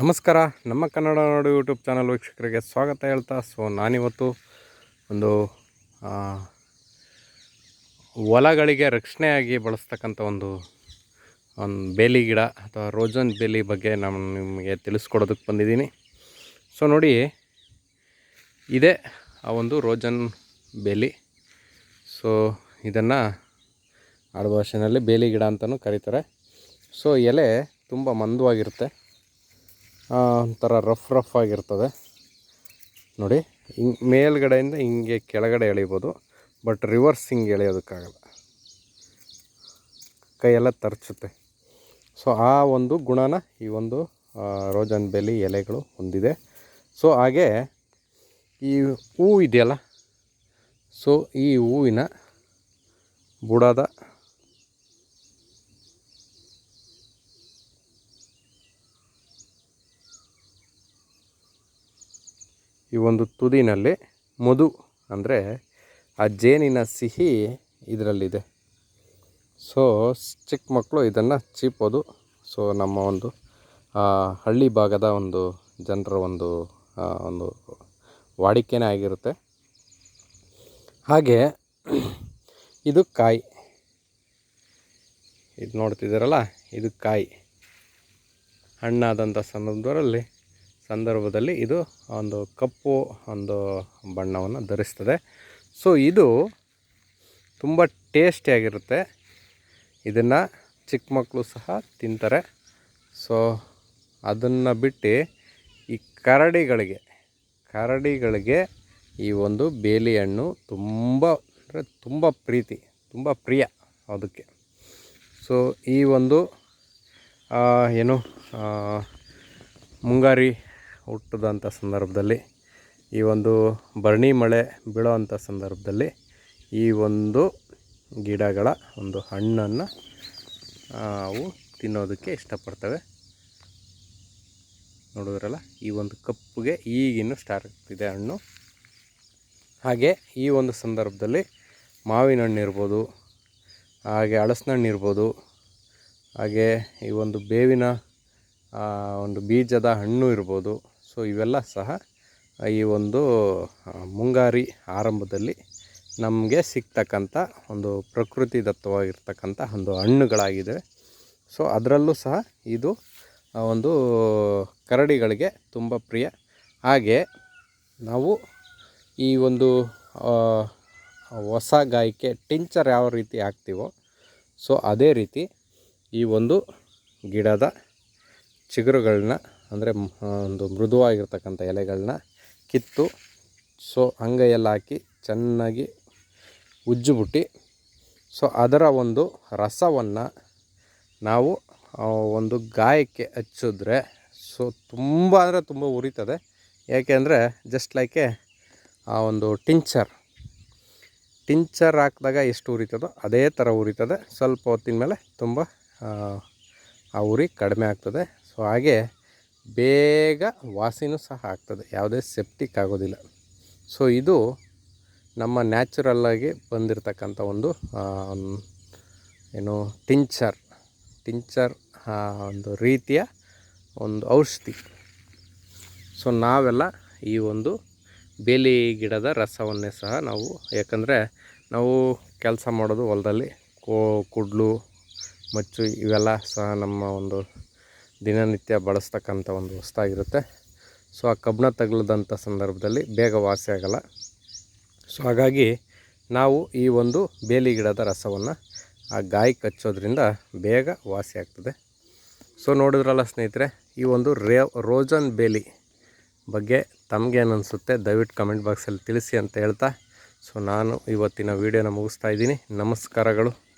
ನಮಸ್ಕಾರ. ನಮ್ಮ ಕನ್ನಡ ನಾಡು YouTube channel ವೀಕ್ಷಕರಿಗೆ ಸ್ವಾಗತ ಹೇಳ್ತಾ, ಸೊ ನಾನಿವತ್ತು ಒಂದು ಹೊಲಗಳಿಗೆ ರಕ್ಷಣೆಯಾಗಿ ಬಳಸ್ತಕ್ಕಂಥ ಒಂದು ಒಂದು ಬೇಲಿ ಗಿಡ ಅಥವಾ ರೋಜನ್ ಬೇಲಿ ಬಗ್ಗೆ ನಾನು ನಿಮಗೆ ತಿಳಿಸ್ಕೊಡೋದಕ್ಕೆ ಬಂದಿದ್ದೀನಿ. ಸೊ ನೋಡಿ, ಇದೇ ಆ ಒಂದು ರೋಜನ್ ಬೇಲಿ. ಸೊ ಇದನ್ನು ಆಡುಭಾಷೆಯಲ್ಲಿ ಬೇಲಿ ಗಿಡ ಅಂತಲೂ ಕರೀತಾರೆ. ಸೊ ಎಲೆ ತುಂಬ ಮಂದವಾಗಿರುತ್ತೆ. ಒಂಥರ ರಫ್ ರಫ್ ಆಗಿರ್ತದೆ. ನೋಡಿ ಹಿಂಗೆ ಮೇಲ್ಗಡೆಯಿಂದ ಹಿಂಗೆ ಕೆಳಗಡೆ ಎಳಿಬೋದು, ಬಟ್ ರಿವರ್ಸ್ ಹಿಂಗೆ ಎಳೆಯೋದಕ್ಕಾಗಲ್ಲ. ಕೈಯೆಲ್ಲ ತರ್ಚುತ್ತೆ. ಸೊ, ಆ ಒಂದು ಗುಣನ ಈ ಒಂದು ರೋಜನ್ ಬೆಲಿ ಎಲೆಗಳು ಹೊಂದಿದೆ. ಸೊ, ಹಾಗೆ ಈ ಹೂವು ಇದೆಯಲ್ಲ? ಸೊ, ಈ ಹೂವಿನ ಬುಡದ ಈ ಒಂದು ತುದಿನಲ್ಲಿ ಮಧು ಅಂದರೆ ಆ ಜೇನಿನ ಸಿಹಿ ಇದರಲ್ಲಿದೆ. ಸೊ ಚಿಕ್ಕ ಮಕ್ಕಳು ಇದನ್ನು ಚೀಪೋದು. ಸೊ ನಮ್ಮ ಒಂದು ಹಳ್ಳಿ ಭಾಗದ ಒಂದು ಜನರ ಒಂದು ಒಂದು ವಾಡಿಕೆನೇ ಆಗಿರುತ್ತೆ. ಹಾಗೆ, ಇದು ಕಾಯಿ. ಇದು ನೋಡ್ತಿದ್ದೀರಲ್ಲ, ಇದು ಕಾಯಿ. ಹಣ್ಣಾದಂಥ ಸಂದರ್ಭದಲ್ಲಿ ಸಂದರ್ಭದಲ್ಲಿ ಇದು ಒಂದು ಕಪ್ಪು ಒಂದು ಬಣ್ಣವನ್ನು ಧರಿಸ್ತದೆ. ಸೊ ಇದು ತುಂಬ ಟೇಸ್ಟಿಯಾಗಿರುತ್ತೆ ಇದನ್ನು ಚಿಕ್ಕ ಮಕ್ಕಳು ಸಹ ತಿಂತಾರೆ. ಸೊ ಅದನ್ನು ಬಿಟ್ಟು ಈ ಕರಡಿಗಳಿಗೆ ಕರಡಿಗಳಿಗೆ ಈ ಒಂದು ಬೇಲಿ ಹಣ್ಣು ತುಂಬ, ಅಂದರೆ ತುಂಬ ಪ್ರೀತಿ, ತುಂಬ ಪ್ರಿಯ ಅದಕ್ಕೆ. ಸೊ ಈ ಒಂದು ಏನು ಮುಂಗಾರಿ ಹುಟ್ಟದಂಥ ಸಂದರ್ಭದಲ್ಲಿ, ಈ ಒಂದು ಭರಣಿ ಮಳೆ ಬೀಳೋ ಅಂಥ ಸಂದರ್ಭದಲ್ಲಿ ಈ ಒಂದು ಗಿಡಗಳ ಒಂದು ಹಣ್ಣನ್ನು ಅವು ತಿನ್ನೋದಕ್ಕೆ ಇಷ್ಟಪಡ್ತವೆ. ನೋಡಿದ್ರಲ್ಲ, ಈ ಒಂದು ಕಪ್ಪುಗೆ ಈಗಿನ್ನೂ ಸ್ಟಾರ್ಟ್ ಆಗ್ತಿದೆ ಹಣ್ಣು. ಹಾಗೆ ಈ ಒಂದು ಸಂದರ್ಭದಲ್ಲಿ ಮಾವಿನ ಹಣ್ಣು ಇರ್ಬೋದು, ಹಾಗೆ ಹಳಸಿನ ಹಣ್ಣು ಇರ್ಬೋದು, ಹಾಗೆ ಈ ಒಂದು ಬೇವಿನ ಒಂದು ಬೀಜದ ಹಣ್ಣು ಇರ್ಬೋದು. ಸೊ ಇವೆಲ್ಲ ಸಹ ಈ ಒಂದು ಮುಂಗಾರಿ ಆರಂಭದಲ್ಲಿ ನಮಗೆ ಸಿಗ್ತಕ್ಕಂಥ ಒಂದು ಪ್ರಕೃತಿ ದತ್ತವಾಗಿರ್ತಕ್ಕಂಥ ಒಂದು ಹಣ್ಣುಗಳಾಗಿದೆ ಸೊ ಅದರಲ್ಲೂ ಸಹ ಇದು ಒಂದು ಕರಡಿಗಳಿಗೆ ತುಂಬ ಪ್ರಿಯ. ಹಾಗೆ ನಾವು ಈ ಒಂದು ಹೊಸ ಗಾಯಕ್ಕೆ ಟಿಂಚರ್ ಯಾವ ರೀತಿ ಹಾಕ್ತೀವೋ, ಸೊ ಅದೇ ರೀತಿ ಈ ಒಂದು ಗಿಡದ ಚಿಗುರುಗಳನ್ನ ಅಂದರೆ ಒಂದು ಮೃದುವಾಗಿರ್ತಕ್ಕಂಥ ಎಲೆಗಳನ್ನ ಕಿತ್ತು ಸೊ ಅಂಗೈಯಲ್ಲಿ ಹಾಕಿ ಚೆನ್ನಾಗಿ ಉಜ್ಜಿಬಿಟ್ಟು ಸೊ ಅದರ ಒಂದು ರಸವನ್ನು ನಾವು ಒಂದು ಗಾಯಕ್ಕೆ ಹಚ್ಚಿದ್ರೆ ಸೊ ತುಂಬ ಅಂದರೆ ತುಂಬ ಉರಿತದೆ. ಯಾಕೆಂದರೆ ಜಸ್ಟ್ ಲೈಕೆ ಆ ಒಂದು ಟಿಂಚರ್. ಟಿಂಚರ್ ಹಾಕಿದಾಗ ಎಷ್ಟು ಉರಿತದೋ ಅದೇ ಥರ ಉರಿತದೆ. ಸ್ವಲ್ಪ ಹೊತ್ತಿನ ಮೇಲೆ ತುಂಬ ಆ, ಉರಿ ಕಡಿಮೆ ಆಗ್ತದೆ. ಸೊ ಹಾಗೆ ಬೇಗ ವಾಸಿನೂ ಸಹ ಆಗ್ತದೆ, ಯಾವುದೇ ಸೆಪ್ಟಿಕ್ ಆಗೋದಿಲ್ಲ. ಸೊ ಇದು ನಮ್ಮ ನ್ಯಾಚುರಲ್ಲಾಗಿ ಬಂದಿರತಕ್ಕಂಥ ಒಂದು ಏನು ಟಿಂಚರ್ ಟಿಂಚರ್ ಒಂದು ರೀತಿಯ ಒಂದು ಔಷಧಿ. ಸೊ ನಾವೆಲ್ಲ ಈ ಒಂದು ಬೇಲಿ ಗಿಡದ ರಸವನ್ನೇ ಸಹ ನಾವು, ಯಾಕಂದರೆ ನಾವು ಕೆಲಸ ಮಾಡೋದು ಹೊಲದಲ್ಲಿ ಕೋ, ಕುಡ್ಲು, ಮಚ್ಚು ಇವೆಲ್ಲ ಸಹ ನಮ್ಮ ಒಂದು ದಿನನಿತ್ಯ ಬಳಸ್ತಕ್ಕಂಥ ಒಂದು ವಸ್ತಾಗಿರುತ್ತೆ. ಸೊ, ಆ ಕಬ್ಬಿಣ ತಗಲದಂಥ ಸಂದರ್ಭದಲ್ಲಿ ಬೇಗ ವಾಸಿ ಆಗಲ್ಲ. ಸೊ, ಹಾಗಾಗಿ ನಾವು ಈ ಒಂದು ಬೇಲಿ ಗಿಡದ ರಸವನ್ನು ಆ ಗಾಯಿ ಕಚ್ಚೋದ್ರಿಂದ ಬೇಗ ವಾಸಿ ಆಗ್ತದೆ. ಸೊ, ನೋಡಿದ್ರಲ್ಲ ಸ್ನೇಹಿತರೆ, ಈ ಒಂದು ರೇ, ರೋಜನ್ ಬೇಲಿ ಬಗ್ಗೆ ತಮಗೇನು ಅನಿಸುತ್ತೆ ದಯವಿಟ್ಟು ಕಮೆಂಟ್ ಬಾಕ್ಸಲ್ಲಿ ತಿಳಿಸಿ ಅಂತ ಹೇಳ್ತಾ. ಸೊ, ನಾನು ಇವತ್ತಿನ ವೀಡಿಯೋನ ಮುಗಿಸ್ತಾ ಇದ್ದೀನಿ. ನಮಸ್ಕಾರಗಳು.